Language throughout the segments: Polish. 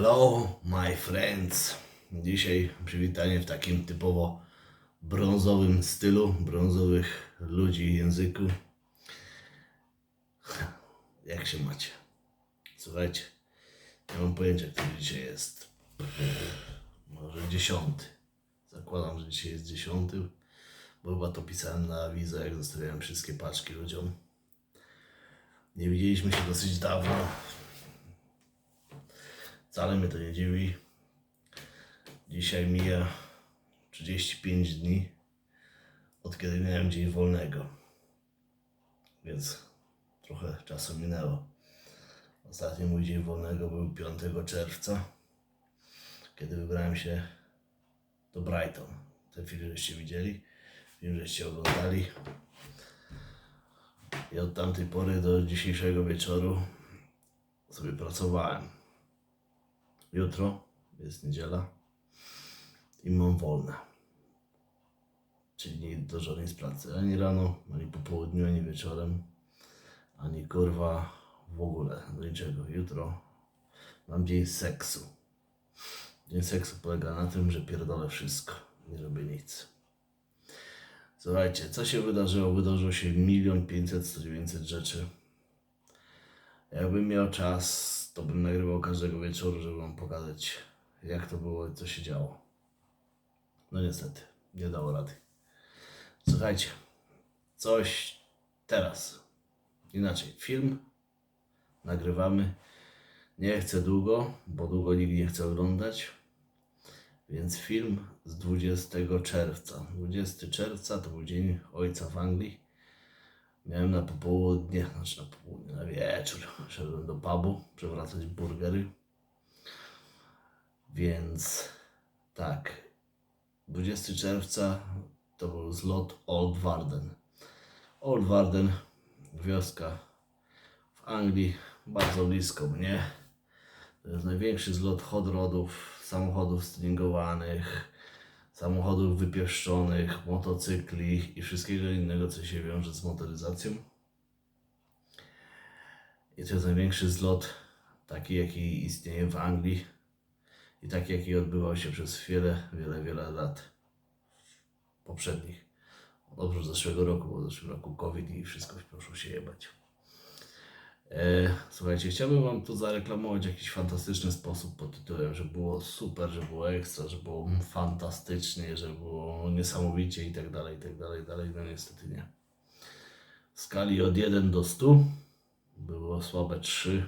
Hello, my friends. Dzisiaj przywitanie w takim typowo brązowym stylu, brązowych ludzi języku. Jak się macie? Słuchajcie, nie mam pojęcia, który dzisiaj jest. Może dziesiąty. Zakładam, że dzisiaj jest dziesiąty, bo chyba to pisałem na wizę, jak zostawiałem wszystkie paczki ludziom. Nie widzieliśmy się dosyć dawno. Wcale mnie to nie dziwi. Dzisiaj mija 35 dni od kiedy miałem dzień wolnego. Więc trochę czasu minęło. Ostatni mój dzień wolnego był 5 czerwca, kiedy wybrałem się do Brighton. Ten film żeście widzieli, film żeście oglądali. I od tamtej pory do dzisiejszego wieczoru sobie pracowałem. Jutro jest niedziela i mam wolne. Czyli nie do żadnej z pracy ani rano, ani po południu, ani wieczorem, ani kurwa w ogóle do niczego. Jutro mam dzień seksu. Dzień seksu polega na tym, że pierdolę wszystko, nie robię nic. Słuchajcie, co się wydarzyło? Wydarzyło się milion pięćset, dziewięćset rzeczy. Jakbym miał czas, to bym nagrywał każdego wieczoru, żeby wam pokazać, jak to było i co się działo. No niestety, nie dało rady. Słuchajcie, coś teraz. Inaczej, film nagrywamy. Nie chcę długo, bo długo nikt nie chce oglądać. Więc film z 20 czerwca. 20 czerwca to był dzień ojca w Anglii. Miałem na popołudnie, znaczy na popołudnie, na wieczór. Szedłem do pubu przewracać burgery. Więc tak, 20 czerwca to był zlot Old Warden. Old Warden, wioska w Anglii, bardzo blisko mnie. To jest największy zlot hot rodów, samochodów stuningowanych, samochodów wypieszczonych, motocykli i wszystkiego innego, co się wiąże z motoryzacją. I to jest największy zlot, taki jaki istnieje w Anglii i taki jaki odbywał się przez wiele, wiele, wiele lat poprzednich. Oprócz zeszłego roku, bo w zeszłym roku COVID i wszystko poszło się jebać. E, słuchajcie, chciałbym Wam tu zareklamować jakiś fantastyczny sposób pod tytułem, że było super, że było ekstra, że było fantastycznie, że było niesamowicie i tak dalej, i tak dalej, dalej. No niestety nie. W skali od 1 do 100 było słabe 3.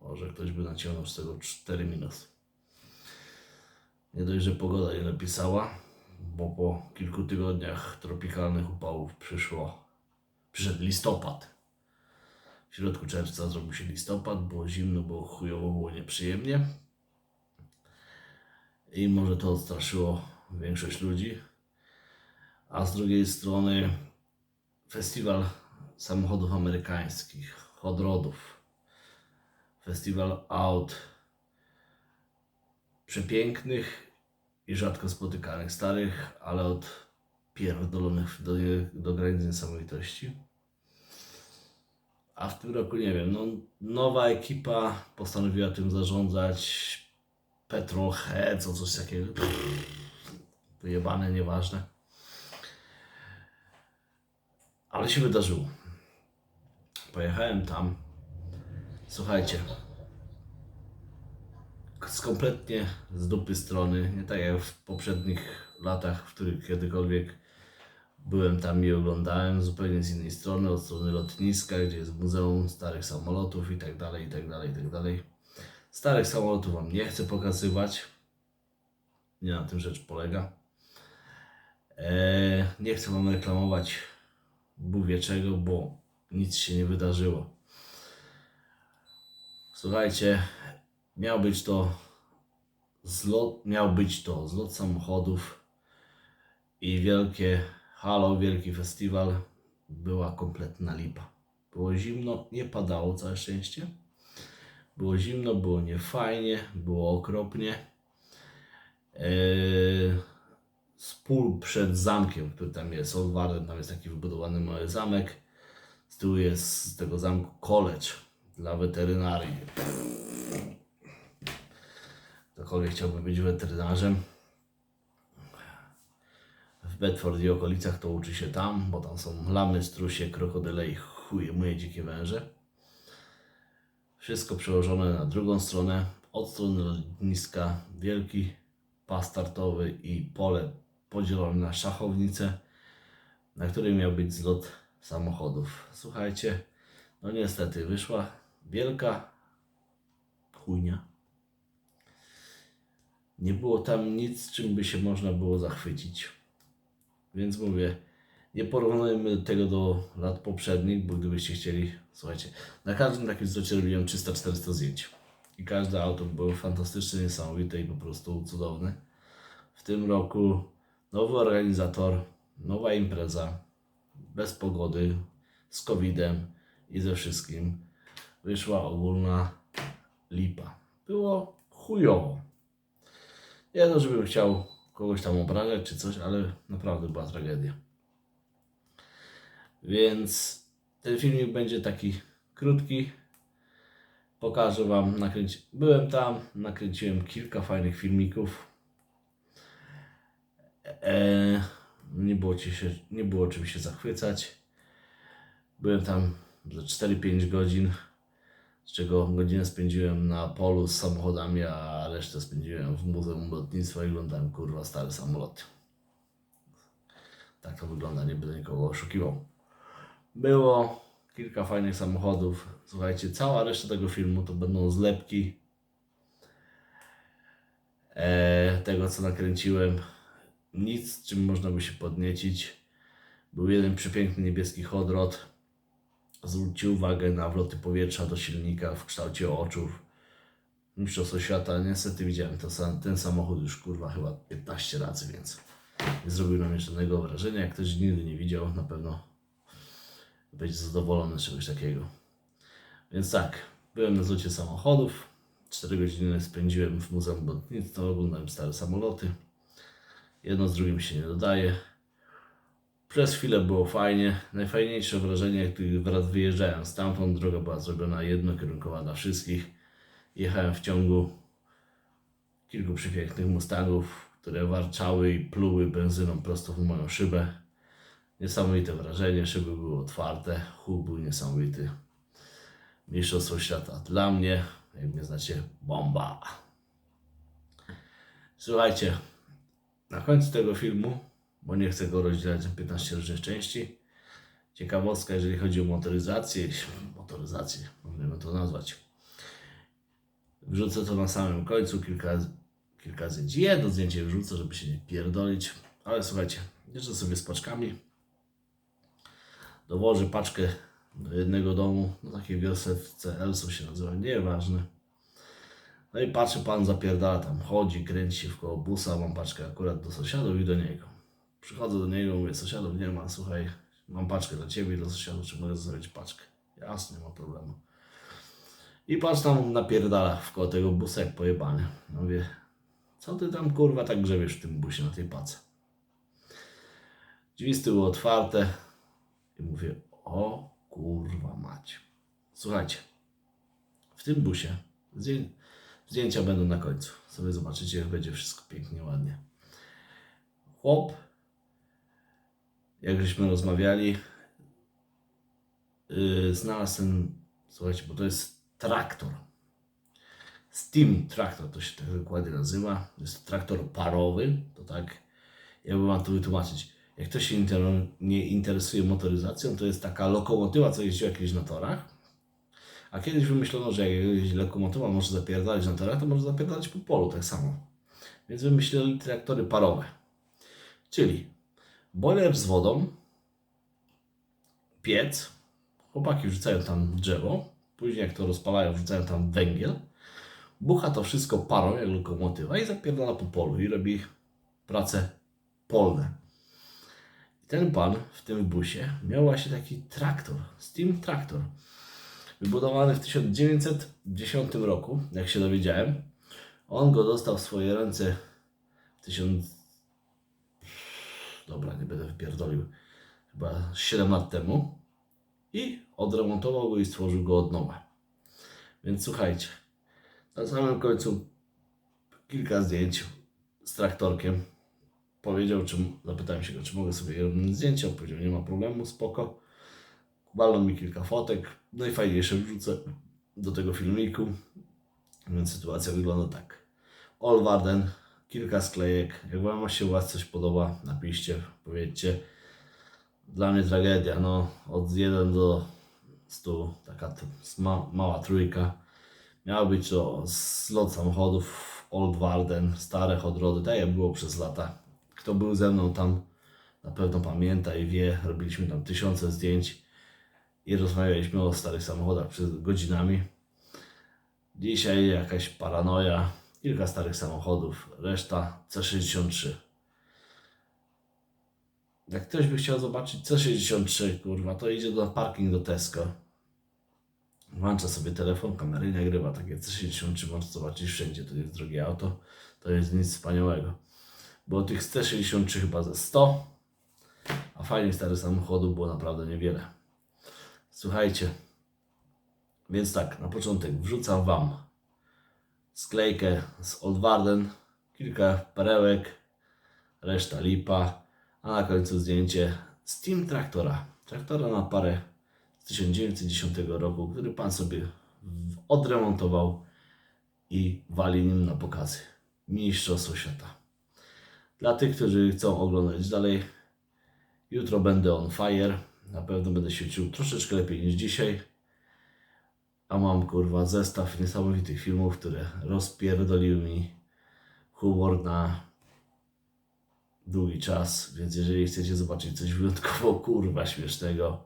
Może ktoś by naciągnął z tego 4 minus. Nie dość, że pogoda nie napisała, bo po kilku tygodniach tropikalnych upałów przyszło, przyszedł listopad. W środku czerwca zrobił się listopad, było zimno, było chujowo, było nieprzyjemnie. I może to odstraszyło większość ludzi. A z drugiej strony festiwal samochodów amerykańskich, hot rodów, festiwal aut przepięknych i rzadko spotykanych, starych, ale od pierdolonych do, do granic niesamowitości. A w tym roku nie wiem, no, nowa ekipa postanowiła tym zarządzać. Petrolhead, co coś takiego. Wyjebane, nieważne. Ale się wydarzyło. Pojechałem tam. Słuchajcie. Z kompletnie z dupy strony. Nie tak jak w poprzednich latach, w których kiedykolwiek Byłem tam i oglądałem zupełnie z innej strony, od strony lotniska, gdzie jest muzeum starych samolotów i tak dalej, i tak dalej, i tak dalej. Starych samolotów Wam nie chcę pokazywać. Nie na tym rzecz polega. Eee, nie chcę Wam reklamować Bóg wie czego, bo nic się nie wydarzyło. Słuchajcie, miał być to zlot, miał być to zlot samochodów i wielkie Halo, wielki festiwal, była kompletna lipa. Było zimno, nie padało całe szczęście. Było zimno, było niefajnie, było okropnie. Eee, z pól przed zamkiem, który tam jest, Old tam jest taki wybudowany mały zamek. Z tyłu jest z tego zamku college dla weterynarii. ktokolwiek chciałby być weterynarzem w Bedford i okolicach, to uczy się tam, bo tam są lamy, strusie, krokodyle i chuje moje dzikie węże. Wszystko przełożone na drugą stronę. Od strony lotniska wielki pas startowy i pole podzielone na szachownicę, na której miał być zlot samochodów. Słuchajcie, no niestety wyszła wielka chujnia. Nie było tam nic, czym by się można było zachwycić. Więc mówię, nie porównujmy tego do lat poprzednich, bo gdybyście chcieli, słuchajcie, na każdym takim zlocie robiłem 300-400 zdjęć. I każde auto było fantastyczne, niesamowite i po prostu cudowne. W tym roku nowy organizator, nowa impreza, bez pogody, z COVID-em i ze wszystkim. Wyszła ogólna lipa. Było chujowo. Nie no, żebym chciał kogoś tam obrażać czy coś, ale naprawdę była tragedia. Więc ten filmik będzie taki krótki. Pokażę Wam, nakręci... byłem tam, nakręciłem kilka fajnych filmików. E, nie, było ci się, nie było czym się zachwycać. Byłem tam za 4-5 godzin, z czego godzinę spędziłem na polu z samochodami, a resztę spędziłem w Muzeum Lotnictwa i oglądałem kurwa stare samoloty. Tak to wygląda, nie będę nikogo oszukiwał. Było kilka fajnych samochodów. Słuchajcie, cała reszta tego filmu to będą zlepki e, tego, co nakręciłem. Nic, czym można by się podniecić. Był jeden przepiękny niebieski hodrot. Zwróćcie uwagę na wloty powietrza do silnika w kształcie oczów. Mistrzostwo świata, niestety widziałem to, sam- ten samochód już kurwa chyba 15 razy, więc nie zrobił na mnie żadnego wrażenia. Jak ktoś nigdy nie widział, na pewno będzie zadowolony z czegoś takiego. Więc tak, byłem na zlocie samochodów. 4 godziny spędziłem w Muzeum Lotnictwa, oglądałem stare samoloty. Jedno z drugim się nie dodaje. Przez chwilę było fajnie. Najfajniejsze wrażenie, jak wraz wyjeżdżałem stamtąd, droga była zrobiona jednokierunkowa dla wszystkich. Jechałem w ciągu kilku przepięknych Mustangów, które warczały i pluły benzyną prosto w moją szybę. Niesamowite wrażenie, szyby były otwarte, huk był niesamowity. Mistrzostwo świata dla mnie, jak mnie znacie, bomba. Słuchajcie, na końcu tego filmu, bo nie chcę go rozdzielać na 15 różnych części, ciekawostka, jeżeli chodzi o motoryzację, motoryzację, możemy to nazwać. Wrzucę to na samym końcu, kilka, kilka zdjęć. Jedno zdjęcie wrzucę, żeby się nie pierdolić, ale słuchajcie, jeżdżę sobie z paczkami, dowożę paczkę do jednego domu, no takiej wiosce w CL, co się nazywa, nieważne. No i patrzę, pan zapierdala tam, chodzi, kręci się w koło busa, mam paczkę akurat do sąsiadów i do niego. Przychodzę do niego, mówię, sąsiadów nie ma, słuchaj, mam paczkę dla ciebie i dla sąsiadów, czy mogę zostawić paczkę? Jasne, nie ma problemu. I patrz tam napierdala w koło tego busa jak pojebany. Mówię, co ty tam kurwa tak grzebiesz w tym busie na tej pace? Drzwi z tyłu otwarte i mówię, o kurwa mać. Słuchajcie, w tym busie zdję- zdjęcia będą na końcu. Sobie zobaczycie, jak będzie wszystko pięknie, ładnie. Chłop, jak żeśmy rozmawiali, yy, znalazł ten, słuchajcie, bo to jest traktor. Steam traktor to się tak dokładnie nazywa. Jest to traktor parowy, to tak, jakby wam to wytłumaczyć. Jak ktoś się inter- nie interesuje motoryzacją, to jest taka lokomotywa, co jeździła kiedyś na torach. A kiedyś wymyślono, że jak lokomotywa może zapierdalać na torach, to może zapierdalać po polu tak samo. Więc wymyślili traktory parowe. Czyli boiler z wodą, piec, chłopaki wrzucają tam drzewo, później jak to rozpalają, wrzucają tam węgiel, bucha to wszystko parą jak lokomotywa i zapierdala po polu i robi prace polne. I ten pan w tym busie miał właśnie taki traktor, Steam Traktor, wybudowany w 1910 roku, jak się dowiedziałem. On go dostał w swoje ręce w 1000... Dobra, nie będę wypierdolił. Chyba 7 lat temu. I odremontował go i stworzył go od nowa. Więc słuchajcie, na samym końcu kilka zdjęć z traktorkiem. Powiedział, czy, zapytałem się go, czy mogę sobie robić zdjęcia. On powiedział, nie ma problemu, spoko. Walną mi kilka fotek, najfajniejsze wrzucę do tego filmiku. Więc sytuacja wygląda tak. All Warden, kilka sklejek. Jak wam się was coś podoba, napiszcie, powiedzcie. Dla mnie tragedia, no od 1 do 100, taka ma, mała trójka. Miał być to slot samochodów Old Warden, stare Hodrody, tak jak było przez lata. Kto był ze mną tam, na pewno pamięta i wie, robiliśmy tam tysiące zdjęć i rozmawialiśmy o starych samochodach przez godzinami. Dzisiaj jakaś paranoja, kilka starych samochodów, reszta C63. Jak ktoś by chciał zobaczyć C63, kurwa, to idzie na parking do Tesco. Włącza sobie telefon, kamery nagrywa takie C63, można zobaczyć wszędzie, to jest drogie auto, to jest nic wspaniałego. Bo tych C63 chyba ze 100, a fajnych starych samochodów było naprawdę niewiele. Słuchajcie, więc tak, na początek wrzucam Wam sklejkę z Old Warden, kilka perełek, reszta lipa, a na końcu zdjęcie Steam Traktora. Traktora na parę z 1910 roku, który Pan sobie odremontował i wali nim na pokazy. Mistrzostwo świata. Dla tych, którzy chcą oglądać dalej, jutro będę on fire. Na pewno będę czuł troszeczkę lepiej niż dzisiaj. A mam kurwa zestaw niesamowitych filmów, które rozpierdoliły mi humor na długi czas. Więc jeżeli chcecie zobaczyć coś wyjątkowo kurwa śmiesznego,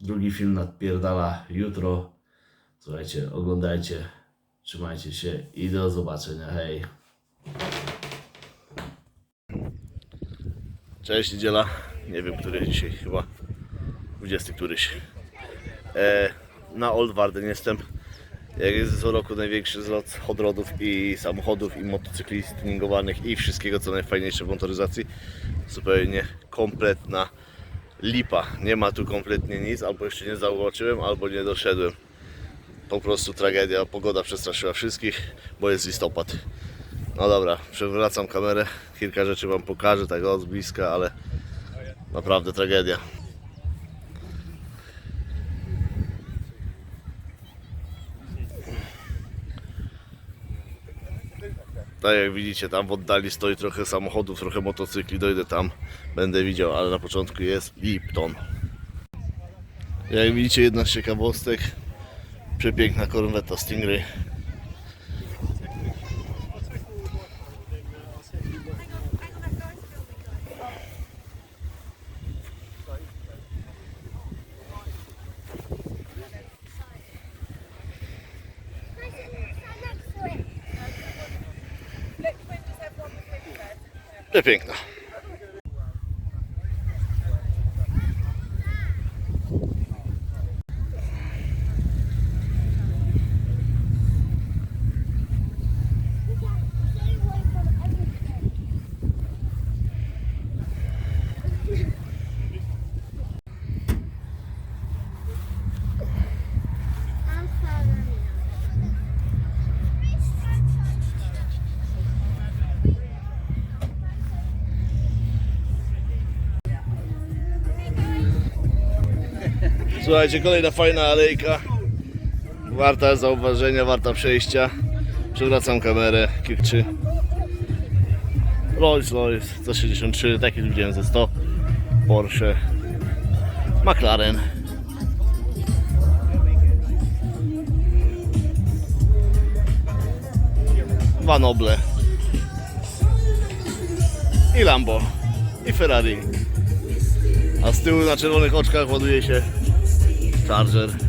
drugi film nadpierdala jutro. Słuchajcie, oglądajcie, trzymajcie się i do zobaczenia. Hej. Cześć, niedziela. Nie wiem, który dzisiaj chyba 20 któryś. E, na Old Warden jestem. Jak jest co roku największy zlot hodrodów i samochodów i motocykli tuningowanych i wszystkiego co najfajniejsze w motoryzacji. Zupełnie kompletna lipa. Nie ma tu kompletnie nic, albo jeszcze nie zauważyłem, albo nie doszedłem. Po prostu tragedia. Pogoda przestraszyła wszystkich, bo jest listopad. No dobra, przewracam kamerę. Kilka rzeczy Wam pokażę, tak od bliska, ale naprawdę tragedia. Tak jak widzicie, tam w oddali stoi trochę samochodów, trochę motocykli, dojdę tam, będę widział, ale na początku jest Lipton. Jak widzicie, jedna z ciekawostek, przepiękna korweta Stingray. Przepiękna. Słuchajcie, kolejna fajna alejka. Warta zauważenia, warta przejścia. Przewracam kamerę, kick 3. Rolls Royce za 63, taki widziałem ze 100. Porsche. McLaren. Dwa Noble. I Lambo. I Ferrari. A z tyłu na czerwonych oczkach ładuje się Charger.